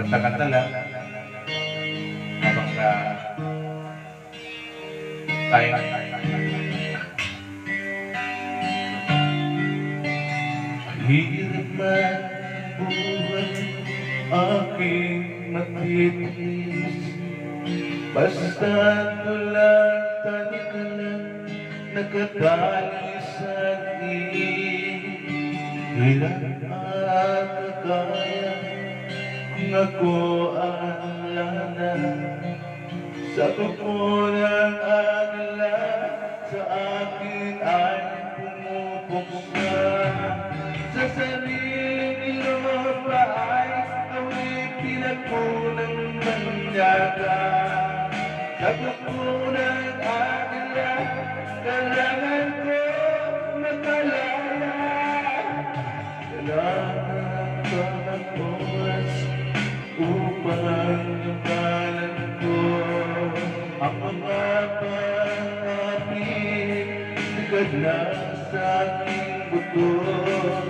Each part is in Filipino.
Kanta-kanta lang. Habang sa tayo. Hirap man buhay aking matitis Basta tulang tani ka lang nakatali sa akin Hirap at kaya kung ako ang lana Sa tupo ng agla sa akin ay pumupuksa Sa sarili lupa ay ako'y pinagpunang manyaga Sa tupo ng agla kailangan ko makalaya Kailangan nagalan ko ang mga pangapit Sigad na sa aking buto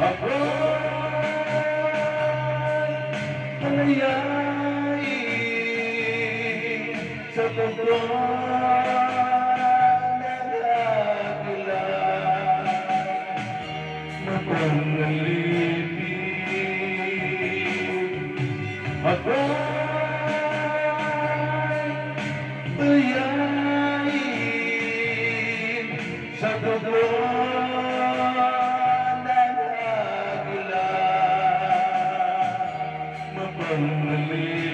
Ako'y panayain sa pagkakas na nakilang na sa pagkakas from the mirror.